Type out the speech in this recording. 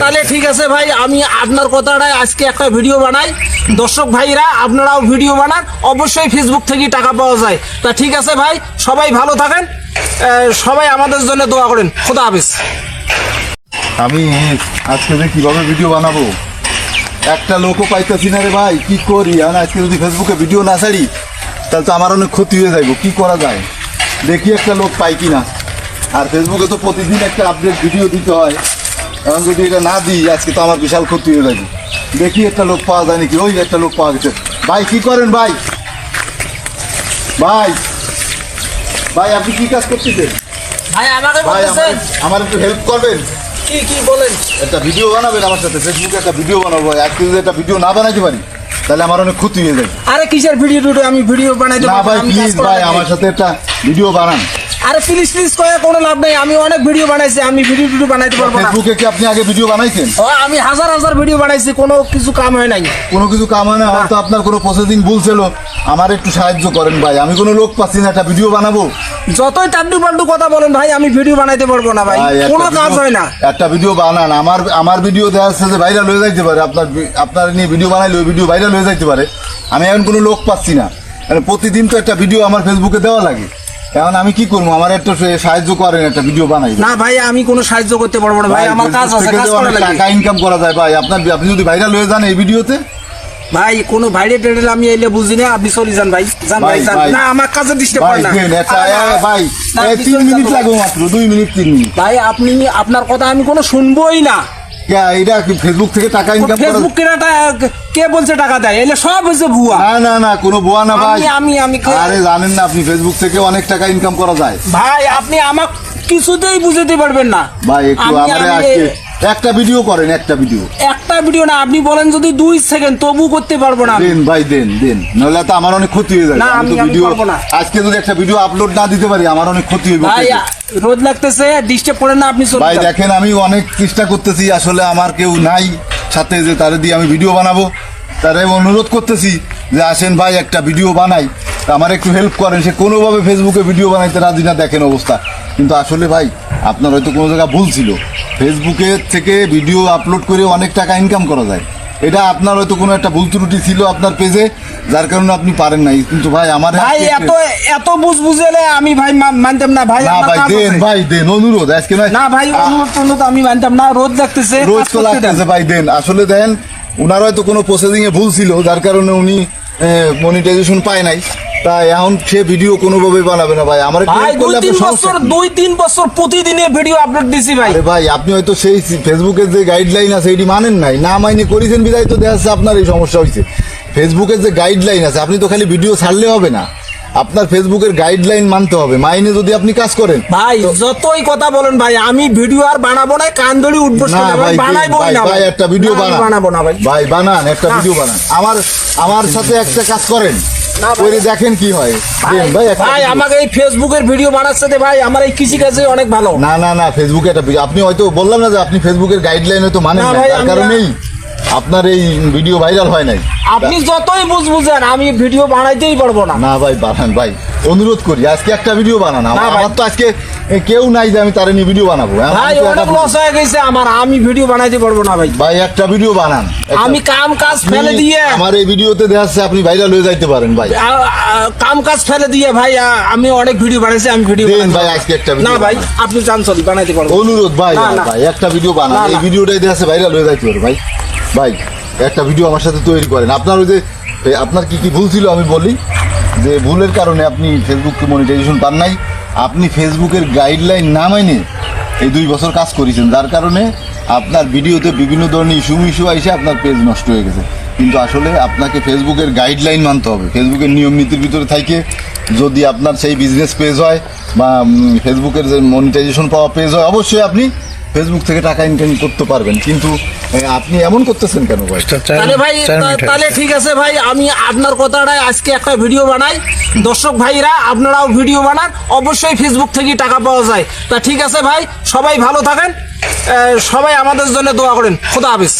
তাহলে ঠিক আছে ভাই আমি আপনার কথাটাই আজকে একটা ভিডিও বানাই। দর্শক ভাইরা আপনারাও ভিডিও বানান। অবশ্যই ফেসবুক থেকে টাকা পাওয়া যায়। তা ঠিক আছে ভাই সবাই ভালো থাকেন। আহ, সবাই আমাদের জন্য দোয়া করেন। খোদা হাফিজ। আমি আজকে যে কীভাবে ভিডিও বানাবো? একটা লোকও পাইতেছি না রে ভাই কি করি? আর আজকে যদি ফেসবুকে ভিডিও না ছাড়ি তাহলে তো আমার অনেক ক্ষতি হয়ে যাইব। কি করা যায়? দেখি একটা লোক পাই কিনা। আর ফেসবুকে তো প্রতিদিন একটা আপডেট ভিডিও দিতে হয়। এখন যদি এটা না দিই আজকে তো আমার বিশাল ক্ষতি হয়ে যাবে। দেখি একটা লোক পাওয়া যায় নাকি? ওই একটা লোক পাওয়া গেছে। ভাই কি করেন ভাই? ভাই ভাই আপনি কি কাজ করতেছেন? ভাই আমাকে আমার একটু হেল্প করবেন। কি কি বলেন? একটা ভিডিও বানাবেন আমার সাথে ফেসবুকে একটা ভিডিও বানাবো। আজকে যদি একটা ভিডিও না বানাইতে পারি তাহলে আমার অনেক ক্ষতি হয়ে যাবে। আরে কিসের ভিডিও টুডিও আমি ভিডিও বানাই না ভাই প্লিজ ভাই আমার সাথে একটা ভিডিও বানান। আরে প্লিজ প্লিজ কয়ে কোনো লাভ নেই। আমি অনেক ভিডিও বানাইছি আমি ভিডিও টুডিও বানাইতে পারব না। ফেসবুকে কি আপনি আগে ভিডিও বানাইছেন? ও, আমি হাজার হাজার ভিডিও বানাইছি কোনো কিছু কাম হয় নাই। কোনো কিছু কাম হয় না হয়তো আপনার কোনো প্রসেসিং ভুল ছিল। আমার একটু সাহায্য করেন ভাই আমি কোনো লোক পাচ্ছি না একটা ভিডিও বানাবো। যতই টান্ডু পাল্টু কথা বলেন ভাই আমি ভিডিও বানাইতে পারব না ভাই। ভাই, একটা কোনো কাজ video- হয় না। একটা ভিডিও বানান। আমার আমার ভিডিও দেখা যাচ্ছে যে ভাইরাল হয়ে যাইতে পারে। আপনার আপনার নিয়ে ভিডিও বানাইলে ওই ভিডিও ভাইরাল হয়ে যাইতে পারে। আমি এখন কোনো লোক পাচ্ছি না। মানে প্রতিদিন তো একটা ভিডিও আমার ফেসবুকে দেওয়া লাগে। এখন আমি কি করব? আমার একটু সাহায্য করেন একটা ভিডিও বানাই না ভাই আমি কোনো সাহায্য করতে পারব না। ভাই আমার কাজ আছে কাজ করা লাগে। টাকা ইনকাম করা যায় ভাই। আপনার আপনি যদি ভাইরাল হয়ে যান এই ভিডিওতে ভাই কোনো ভাইরে টেডেল আমি এলে বুঝি না আপনি চলে যান ভাই। যান ভাই যান। না আমার কাজে ডিস্টার্ব না ভাই তিন মিনিট লাগবে মাত্র দুই মিনিট তিন মিনিট ভাই আপনি আপনার কথা আমি কোনো শুনবোই না। এটা ফেসবুক থেকে টাকা ইনকাম ফেসবুক কেনাটা কে বলছে টাকা দেয়? সব ভুয়া। না না না কোনো বোয়া না ভাই। আমি আমি আরে জানেন না আপনি ফেসবুক থেকে অনেক টাকা ইনকাম করা যায়। ভাই আপনি আমাক কিছুতেই বুঝাতে পারবেন না। ভাই একটু আমি- আমারে আজকে একটা ভিডিও করেন একটা ভিডিও ভিডিও না আপনি বলেন যদি দুই সেকেন্ড তবু করতে পারব না। দেন ভাই দেন দেন। নাহলে তো আমার অনেক ক্ষতি হয়ে যাবে। না, আমি ভিডিও আজকে যদি একটা ভিডিও আপলোড না দিতে পারি আমার অনেক ক্ষতি হয়ে ভাই রোদ লাগতেছে ডিস্টার্ব করেন না আপনি ভাই দেখেন আমি অনেক চেষ্টা করতেছি আসলে আমার কেউ নাই সাথে যে তারে দিয়ে আমি ভিডিও বানাবো। তারে অনুরোধ করতেছি যে আসেন ভাই একটা ভিডিও বানাই। আমার একটু হেল্প করেন সে কোনোভাবে ফেসবুকে ভিডিও বানাইতে রাজি না দেখেন অবস্থা। কিন্তু আসলে ভাই আপনার হয়তো কোনো জায়গায় ভুল ছিল। ফেসবুকে থেকে ভিডিও আপলোড করে অনেক টাকা ইনকাম করা যায়। এটা আপনার হয়তো কোনো একটা ভুল ত্রুটি ছিল আপনার পেজে যার কারণে আপনি পারেন নাই। কিন্তু ভাই আমার ভাই এত এত বুঝ বুঝেলে আমি ভাই মানতাম না। ভাই না ভাই দেন ভাই দেন অনুরোধ আজকে নয়। না ভাই অনুরোধ টনুরোধ আমি মানতাম না। রোদ লাগতেছে রোজ তো লাগতেছে ভাই দেন। আসলে দেন উনার হয়তো কোনো প্রসেসিংয়ে ভুল ছিল যার কারণে উনি মনিটাইজেশন পায় নাই। তাই এখন সে ভিডিও কোনোভাবে বানাবে না ভাই। আমার বছর দুই তিন বছর প্রতিদিনে ভিডিও আপলোড দিছি ভাই। ভাই আপনি হয়তো সেই ফেসবুকের যে গাইডলাইন আছে এটি মানেন নাই। না মাইনে করেছেন বিদায় তো দেখা যাচ্ছে আপনার এই সমস্যা হয়েছে ফেসবুকের যে গাইডলাইন আছে আপনি তো খালি ভিডিও ছাড়লে হবে না। আপনার ফেসবুকের গাইডলাইন মানতে হবে। মাইনে যদি আপনি কাজ করেন ভাই যতই কথা বলেন ভাই আমি ভিডিও আর বানাবো না কান ধরে উঠবো না ভাই বানাইবো না ভাই একটা ভিডিও বানাবো না ভাই। ভাই বানান একটা ভিডিও বানান। আমার আমার সাথে একটা কাজ করেন। করে দেখেন কি হয়। ভাই ভাই আমাকে এই ফেসবুকের ভিডিও বানাচ্ছে ভাই আমার এই কৃষি কাজে অনেক ভালো। না না না ফেসবুকে একটা আপনি হয়তো বললাম না যে আপনি ফেসবুকের গাইডলাইন হয়তো মানেন না তার কারণেই আপনার এই ভিডিও ভাইরাল হয় নাই। আপনি যতই বুঝ বুঝেন আমি ভিডিও বানাইতেই পারব না। না ভাই বানান ভাই। অনুরোধ করি আজকে একটা ভিডিও বানান। আমার তো আজকে কেউ নাই যে আমি তার নিয়ে ভিডিও বানাবো। ভাই অনেক লস হয়ে গেছে আমার আমি ভিডিও বানাইতে পারব না ভাই। ভাই একটা ভিডিও বানান। আমি কাম কাজ ফেলে দিয়ে আমার এই ভিডিওতে দেখা যাচ্ছে আপনি ভাইরাল হয়ে যাইতে পারেন ভাই। কাম কাজ ফেলে দিয়ে ভাই আমি অনেক ভিডিও বানাইছি আমি ভিডিও ভাই, আজকে একটা না ভাই আপনি চান চলি বানাইতে পারব। অনুরোধ ভাই। ভাই একটা ভিডিও বানান। এই। ভিডিওটাই দেখা যাচ্ছে ভাইরাল হয়ে যাইতে পারে ভাই। ভাই একটা ভিডিও আমার সাথে তৈরি করেন। আপনার ওই যে আপনার কি কি ভুল ছিল আমি বলি? যে ভুলের কারণে আপনি ফেসবুককে মনিটাইজেশন পান নাই। আপনি ফেসবুকের গাইডলাইন না মেনে এই দুই বছর কাজ করেছেন, যার কারণে আপনার ভিডিওতে বিভিন্ন ধরনের ইস্যু ইস্যু এসে আপনার পেজ নষ্ট হয়ে গেছে। কিন্তু আসলে আপনাকে ফেসবুকের গাইডলাইন মানতে হবে। ফেসবুকের নিয়ম নীতির ভিতরে থাকে, যদি আপনার সেই বিজনেস পেজ হয় বা ফেসবুকের যে মনিটাইজেশন পাওয়া পেজ হয়, অবশ্যই আপনি ফেসবুক থেকে টাকা ইনকাম করতে পারবেন। কিন্তু আপনি এমন করতেছেন কেন ভাই? তাহলে ভাই তাহলে ঠিক আছে ভাই আমি আপনার কথাটাই আজকে একটা ভিডিও বানাই। দর্শক ভাইরা আপনারাও ভিডিও বানান। অবশ্যই ফেসবুক থেকে টাকা পাওয়া যায়। তা ঠিক আছে ভাই সবাই ভালো থাকেন। আহ, সবাই আমাদের জন্য দোয়া করেন। খোদা হাফিজ।